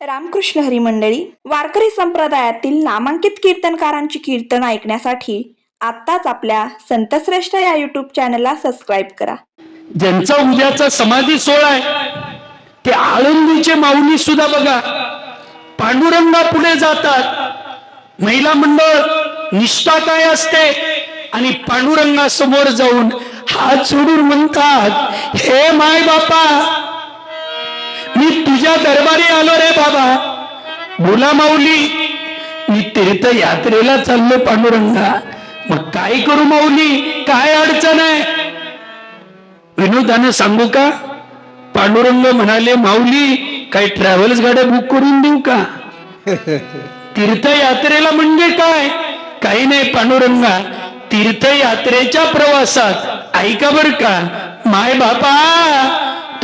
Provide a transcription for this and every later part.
रामकृष्ण हरी मंडळी वारकरी संप्रदायातील नामांकित कीर्तनकारांची कीर्तन ऐकण्यासाठी आत्ताच आपल्या संतश्रेष्ठ या युट्यूब चॅनलला सबस्क्राईब करा. ज्यांचा उद्याचा समाधी सोहळा आहे ते आळंदीचे माऊली सुद्धा बघा. पांडुरंगा पुढे जातात. महिला मंडळ निष्ठा काय असते आणि पांडुरंगा समोर जाऊन हात सोडून म्हणतात हे माय बापा मी तुझ्या दरबारी आलो रे बाबा. बोला माऊली मी तीर्थ यात्रेला चाललो पांडुरंगा. मग काय करू माऊली? काय अडचण आहे? विनोदानं सांगू का? पांडुरंग म्हणाले माऊली काही ट्रॅव्हल्स गाड्या बुक करून देऊ का? तीर्थयात्रेला म्हणजे काय? काही नाही पांडुरंगा. तीर्थयात्रेच्या प्रवासात ऐका बर का. माय बापा!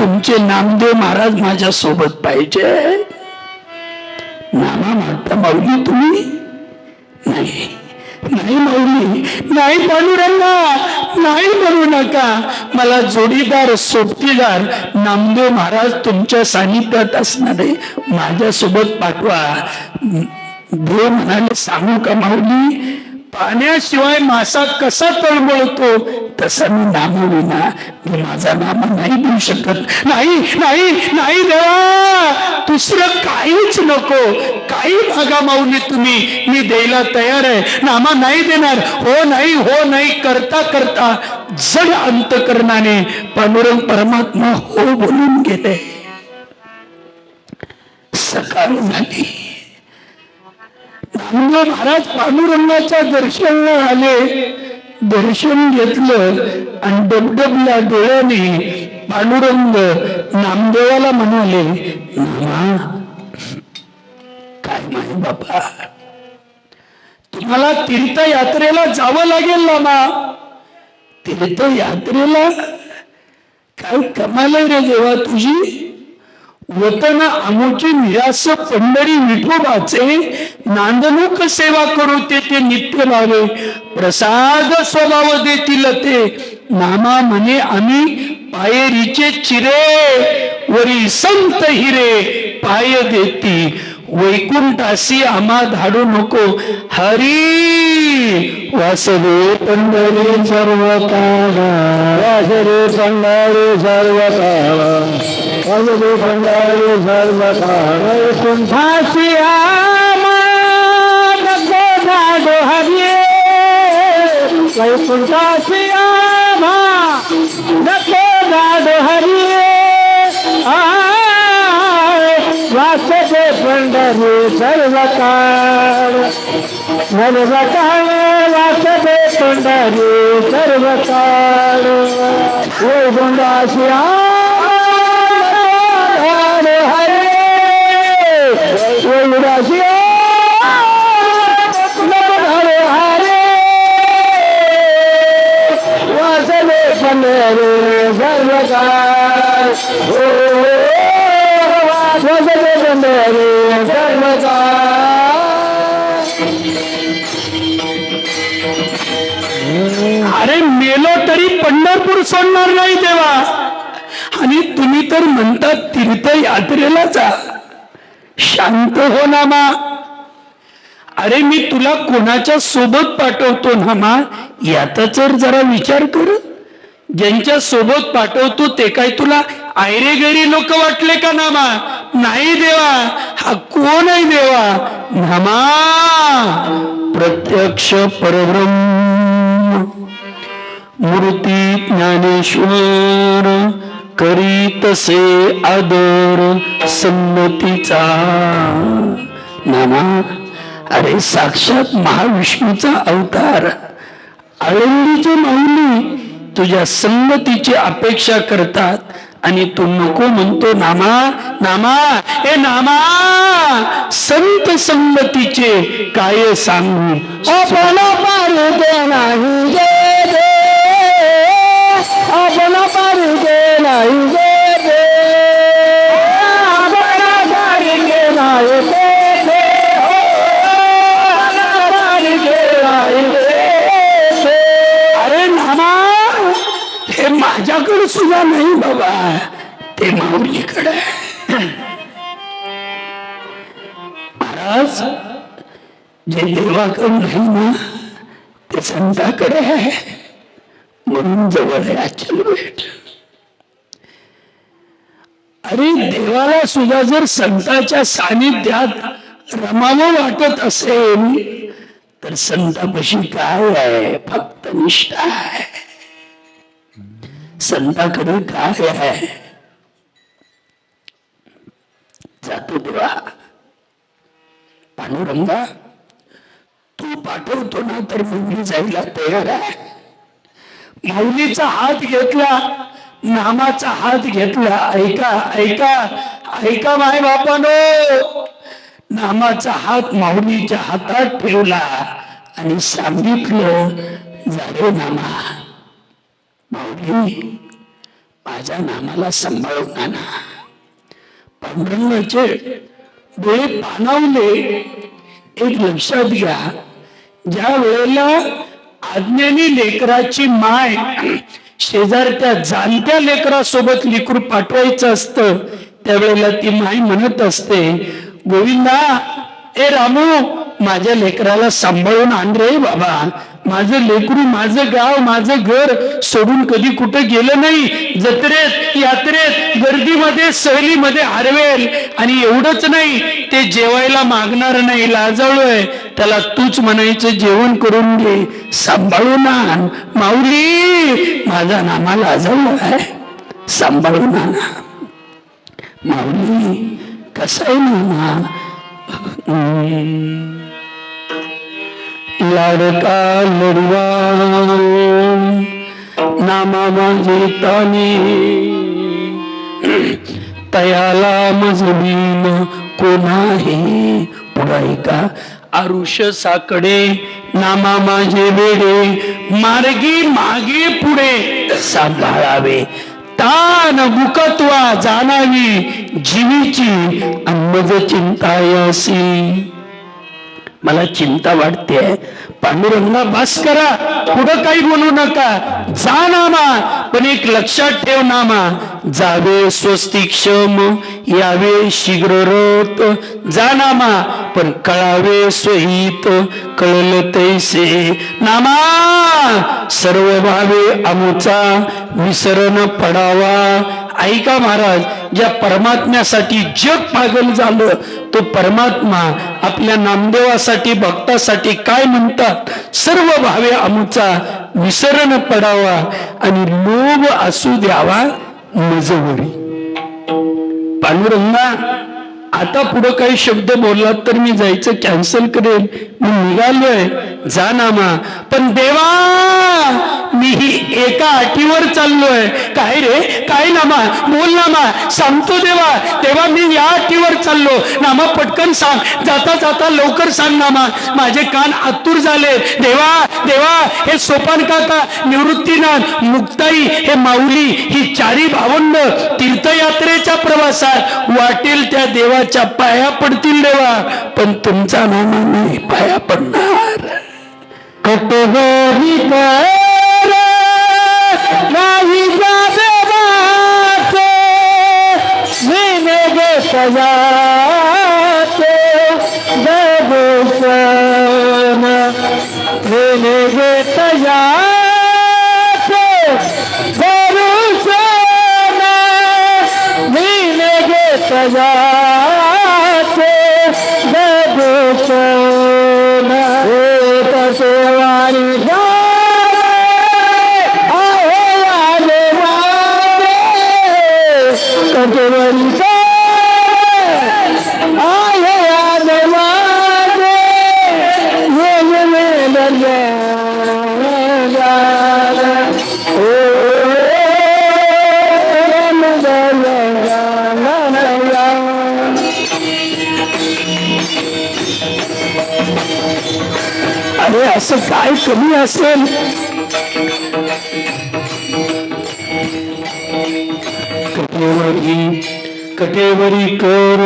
तुमचे नामदेव महाराज माझ्या सोबत पाहिजे. नामा म्हणता माऊली तुम्ही? नाही नाही माऊली नाही पांडुरंगा नाही म्हणू नका. मला जोडीदार सोबतीदार नामदेव महाराज तुमच्या सानिध्यात असणारे माझ्यासोबत पाठवा. देव म्हणाले सांगू का माऊली? पाण्याशिवाय मासा कसा तळमळतो तसं मी नामविना मी माझा नाम नाही देऊ शकत. नाही नाही नाही देवा! दुसरं काहीच नको. काही भागा माऊली तुम्ही. मी द्यायला तयार आहे. नामा नाही देणार. हो नाही हो नाही करता करता जड अंतकरणाने पांडुरंग परमात्मा हो बोलून गेले. सकाळ झाली. महाराज पांडुरंगाच्या दर्शनाला आले. दर्शन घेतलं आणि डबडबल्या डोळ्याने पांडुरंग नामदेवाला म्हणाले काय म्हणे बाबा तुम्हाला तीर्थयात्रेला जावं लागेल नामा तीर्थयात्रेला काय कमाल रे देवा तुझी. वतन आमुची निरास पंढरी विठोबाचे नांदणूक सेवा करू ते ते नित्य लावे. प्रसाद स्वभाव देतील ते. नामा म्हणे आम्ही पायरीचे चिरे वरी संत हिरे पाय देती. वैकुंठासी आम्हा धाडू नको. हरी वासरे पंढरी सर्व काळा वासरे पंढरी सर्व काळा वैकुंठासी आम्हा पंढरी सर्व काळ सर्व काळ वासदे पंढरी सर्व काळ वैकुंठाशी अरे मेलो तरी पंढरपूर सोडणार नाही देवा. आणि तुम्ही तर म्हणतात तीर्थयात्रेला जा. शांत हो नामा अरे मी तुला कोणाच्या सोबत पाठवतो नामा याचा तर जरा विचार कर. ज्यांच्या सोबत पाठवतो ते काय तुला आयरे गैरी लोक वाटले का नामा नाही देवा. हा कोण आहे देवा नामा प्रत्यक्ष परब्रह्म. मूर्ती ज्ञानेश्वर. करीतसे आदर संमतीचा. नामा अरे साक्षात महाविष्णूचा अवतार. आळंदीचे माऊली तुझ्या संगतीची अपेक्षा करतात आणि तू नको म्हणतो नामा नामा ए नामा संत संगतीचे काय सांगू? आपण दे नाही नामा हे माझ्याकडे सुद्धा नाही बाबा ते माऊलीकडे. महाराज जे देवाकडे नाही ना, ते संताकडे आहे म्हणून जवळ आहे अचल भेट. अरे देवाला सुद्धा जर संताच्या सानिध्यात रमावं वाटत असेल तर संतापशी काय आहे? फक्त निष्ठा आहे. संताकडे काय आहे? जातो देवा. पांडुरंगा तू पाठवतो ना तर मुली जायला तयार आहे. माऊलीचा हात घेतला नामाचा हात घेतला. ऐका ऐका ऐका माय बापानो. नामाचा हात माऊलीच्या हातात ठेवला आणि सांगितलं जारे नामा. माऊली माझ्या नामाला सांभाळून आणा पांडुरंगाचे डोळे पाणावले. एक लक्षात घ्या ज्या वेळेला अज्ञानी लेकराची माय शेजारच्या जाणत्या लेकरासोबत लेकरू पाठवायचं असतं त्यावेळेला ती माय म्हणत असते गोविंदा ए रामू माझ्या लेकराला सांभाळून आण रे बाबा. माझं लेकरू माझं गाव माझं घर सोडून कधी कुठं गेलं नाही. जत्रेत यात्रेत गर्दीमध्ये सहलीमध्ये हरवेल. आणि एवढंच नाही ते जेवायला मागणार नाही लाजवलोय त्याला तूच म्हणायचं जेवण करून घे. सांभाळून आण माऊली माझा नामा लाजवलो सांभाळू सांभाळून आणा माऊली कसा आहे नामा लाडका लढवा नामा माझे ताने तयाला मजबीन कोणा हे का आरुष साकडे नामा माझे वेडे मार्गी मागे पुढे सांभाळावे तान बुकत्वा जाणावी जीवीची अन्नज चिंतायसी मला चिंता वाटते. पांडुरंगा बस करा. पुढं काही बोलू नका. जा नामा पण एक लक्षात ठेव नामा. जावे स्वस्ती क्षम यावे शीघ्र रत. जा नामा पण कळावे स्वहित कळल तैसे. नामा सर्व भावे अमुचा विसरण पडावा. ऐका महाराज ज्या परमात्म्यासाठी जग पागल झालं तो परमात्मा आपल्या नामदेवासाठी भक्तासाठी काय म्हणतात? सर्व भावे अमुचा विसरण पडावा आणि लोभ असू द्यावा मजवरी पांडुरंगा आता पुढं काही शब्द बोललात तर मी जायचं कॅन्सल करेल. मी निघालोय. जा नामा. पण देवा ही एका अटीवर चाललोय. काय रे? काय नामा? बोल नामा. सांगतो देवा. तेव्हा मी या अटीवर चाललो. नामा पटकन सांग. जाता जाता लवकर सांग नामा. माझे कान आतुर झाले. देवा देवा हे सोपान काका निवृत्तीनाथ मुक्ताई हे माऊली ही चारी भावंड तीर्थयात्रेच्या प्रवासात वाटेल त्या देवाच्या पाया पडतील देवा. पण तुमचा नामा नाही पाया पडणार. कटोरी कमी असेल. कटेवरी कटेवरी कर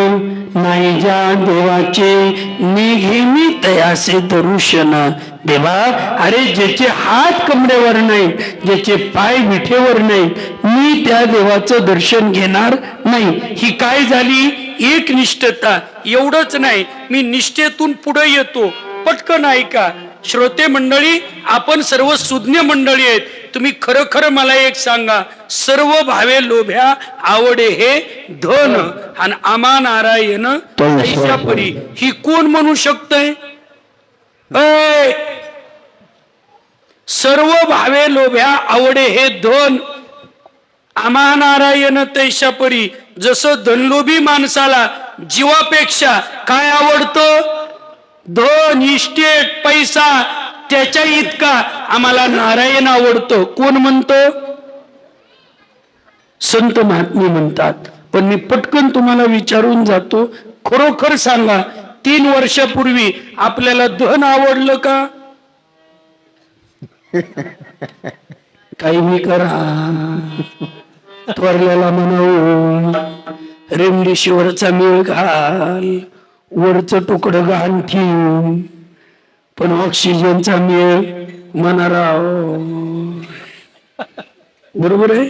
नाही ज्या देवाचे निघेमी तयासे दरुशन. देवा अरे ज्याचे हात कमरेवर नाही ज्याचे पाय विठेवर नाही मी त्या देवाचं दर्शन घेणार नाही. ही काय झाली? एक निष्ठता. एवढंच नाही. मी निष्ठेतून पुढे येतो. पटकन ऐका. श्रोते मंडळी आपण सर्व सुज्ञ मंडळी आहेत. तुम्ही खरं खरं मला एक सांगा. सर्व भावे लोभ्या आवडे हे धन. आणि आमा नारायण तैशा परी ही कोण म्हणू शकतय? सर्व भावे लोभ्या आवडे हे धन. आम्हा नारायण तैशापरी. जसं धनलोभी माणसाला जीवापेक्षा काय आवडतं? धन इस्टेट पैसा त्याच्या इतका आम्हाला नारायण आवडतो. कोण म्हणतो? संत महात्मे म्हणतात. पण मी पटकन तुम्हाला विचारून जातो. खरोखर सांगा तीन वर्षापूर्वी आपल्याला धन आवडलं का? काही मी करा. थोरल्याला म्हणावं रेमडेशिवरचा मेळ घाल. वरचं तुकडं घाण ठेव पण ऑक्सिजनचा मेळ मनाराव. बरोबर आहे?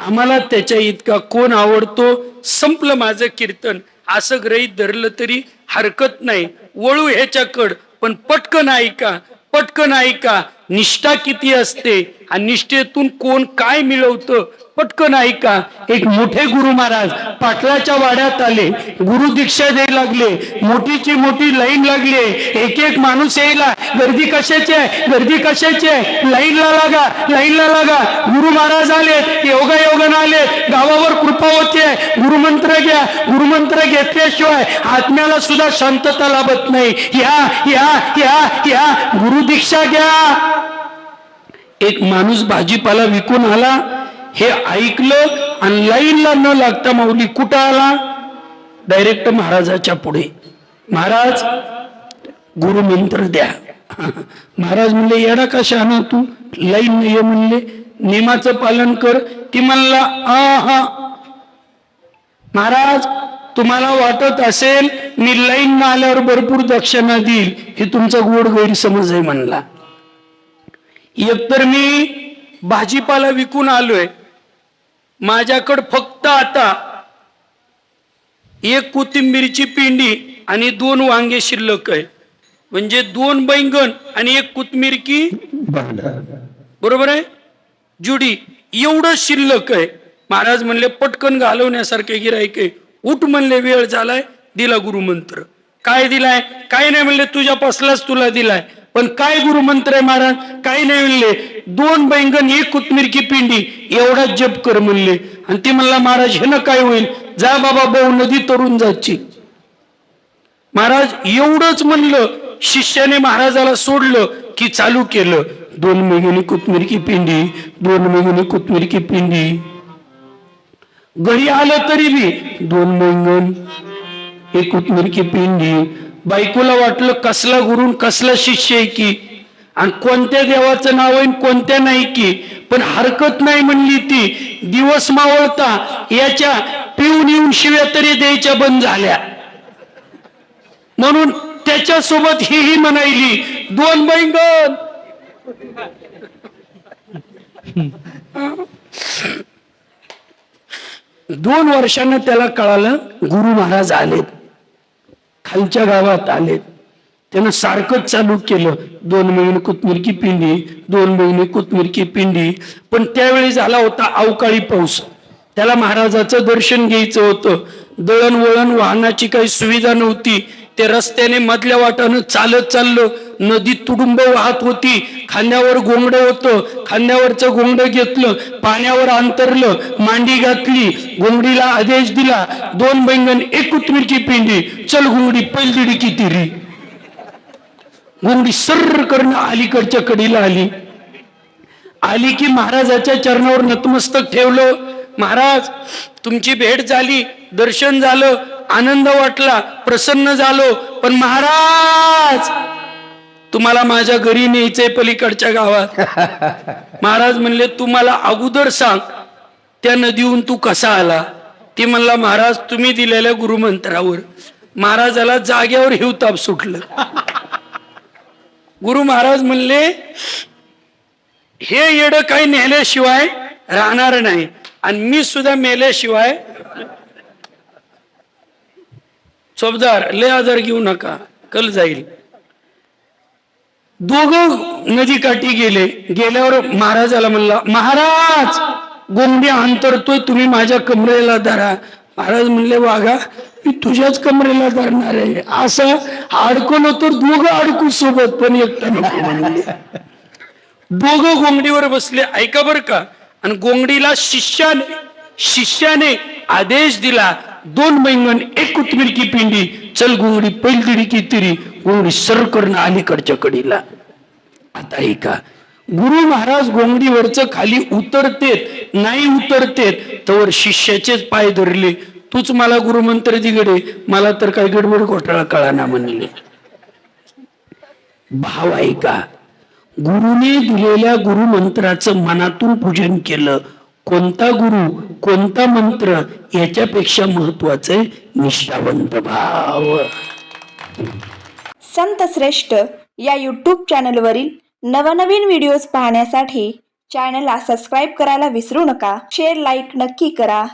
आम्हाला त्याच्या इतका कोण आवडतो? संपलं माझं कीर्तन. असं ग्रहीत धरलं तरी हरकत नाही. वळू ह्याच्याकड पण पटकन ऐका पटकन ऐका. निष्ठा किती असते? आणि निष्ठेतून कोण काय मिळवतं? पटकन ऐका. एक मोठे गुरु महाराज पाटलाच्या वाड्यात आले. गुरु दीक्षा द्यायला लागले. मोठीची मोठी लाईन लागली. एक एक माणूस यायला गर्दी कशाची आहे? गर्दी कशाची आहे? लाईनला लागा लाईनला लागा. गुरु महाराज आले योगा योगानं आले. गावावर कृपा होते. गुरुमंत्र घ्या. गुरुमंत्र घेतल्याशिवाय आत्म्याला सुद्धा शांतता लाभत नाही. या या या या. गुरु दीक्षा घ्या. एक माणूस भाजीपाला विकून आला. हे ऐकलं आणि लाईनला न लागता माऊली कुठं आला? डायरेक्ट महाराजाच्या पुढे. महाराज गुरु मंत्र द्या. महाराज म्हणले येडा कशा ना तू? लाईन ये म्हणले. नियमाचं पालन कर. ती म्हणला आ हा महाराज तुम्हाला वाटत असेल मी लाईन न आल्यावर भरपूर दक्षिणा देईल. हे तुमचा गोड गैरसमज आहे म्हणला. एकतर मी भाजीपाला विकून आलोय. माझ्याकडं फक्त आता एक कोथिंबीरची पिंडी आणि दोन वांगे शिल्लक आहे. म्हणजे दोन बैंगन आणि एक कोथिंबीर की बरोबर आहे? जुडी एवढं शिल्लक आहे. महाराज म्हणले पटकन घालवण्यासारखे गिरायक आहे. उठ म्हणले वेळ झालाय दिला गुरुमंत्र काय दिलाय? काय नाही म्हणले तुझ्या पसलाच तुला दिलाय. पण काय गुरुमंत्र आहे महाराज? काय नाही म्हणले. दोन बैंगन एक कोथमीर की पिंडी एवढा जप कर म्हणले. आणि ते म्हणला महाराज हे ना काय होईल? जा बाबा बहु नदी तरुण जायची. महाराज एवढंच म्हणलं. शिष्याने महाराजाला सोडलं की चालू केलं. दोन महिने कोथमीर की पिंडी दोन महिने कोथमीर की पिंडी. घरी आलं तरी बी दोन बैंगन एक कोथमीर की पिंडी बायकोला वाटलं कसला गुरु कसला शिष्य आहे की? आणि कोणत्या देवाचं नाव आहे कोणत्या नाही की? पण हरकत नाही म्हणली ती. दिवस मावळता याच्या पिऊन येऊन शिव्या तरी द्यायच्या बंद झाल्या. म्हणून त्याच्यासोबत हेही म्हणायली दोन बैंगण दोन वर्षानं त्याला कळालं गुरु महाराज आलेत. खालच्या गावात आलेत त्यानं सारखंच चालू केलं. दोन महिने कोथमीर की पिंडी दोन महिने कोथमीर की पिंडी. पण त्यावेळी झाला होता अवकाळी पाऊस. त्याला महाराजाचं दर्शन घ्यायचं होतं. दळणवळण वाहनाची काही सुविधा नव्हती. ते रस्त्याने मधल्या वाटानं चालत चाललं नदी तुडुंब वाहत होती. खांद्यावर गोंगड होतं. खांद्यावरचं गोंगड घेतलं पाण्यावर अंतरलं मांडी घातली गोंगडीला आदेश दिला. दोन बैंगन एक कुतमीरची पिंडी चल गोंगडी पैलदिडी की तिरी. गोंगडी सर्र करणं अलीकडच्या कडीला आली. आली की महाराजाच्या चरणावर नतमस्तक ठेवलं. महाराज तुमची भेट झाली दर्शन झालं. आनंद वाटला प्रसन्न झालो. पण महाराज तुम्हाला माझ्या घरी न्यायचंय पलीकडच्या गावात. महाराज म्हणले तुम्हाला अगोदर सांग त्या नदीहून तू कसा आला? ती म्हणला महाराज तुम्ही दिलेल्या गुरुमंत्रावर महाराजाला जाग्यावर हिवताप सुटलं. गुरु महाराज म्हणले हे येड काही नेल्याशिवाय राहणार नाही. आणि मी सुद्धा मेल्याशिवाय चोपदार लय आजार घेऊ नका कल जाईल. दोघं नदीकाठी गेले गेल्यावर महाराजाला म्हणला महाराज गोंडी अंतरतोय तुम्ही माझ्या कमरेला धरा. महाराज म्हणले वाघा मी तुझ्याच कमरेला धरणार आहे. असं अडकलो तर दोघं अडकू सोबत पण एकटा नको दोघं गोंगडीवर बसले ऐका बर का आणि गोंगडीला शिष्याने शिष्याने आदेश दिला दोन मैंगण एक कोथमीर की पिंडी चल घोंगडी पैलदिडी की तिरी गोंगडी सर करणं अलीकडच्या कडीला. आता ऐका गुरु महाराज गोंगडीवरच खाली उतरतेत नाही उतरतेत तर शिष्याचेच पाय धरले. तूच मला गुरुमंत्र दिगडे मला तर काय गडबड घोटाळा कळाना म्हणले. भाव ऐका गुरुने दिलेल्या गुरुमंत्राचं मनातून पूजन केलं कोणता गुरु कोणता मंत्र याच्यापेक्षा महत्त्वाचे आहे निष्ठावंत भाव. संत श्रेष्ठ या यूट्यूब चॅनलवरील नवनवीन व्हिडिओज पाहण्यासाठी चॅनलला सबस्क्राईब करायला विसरू नका. शेअर लाईक नक्की करा.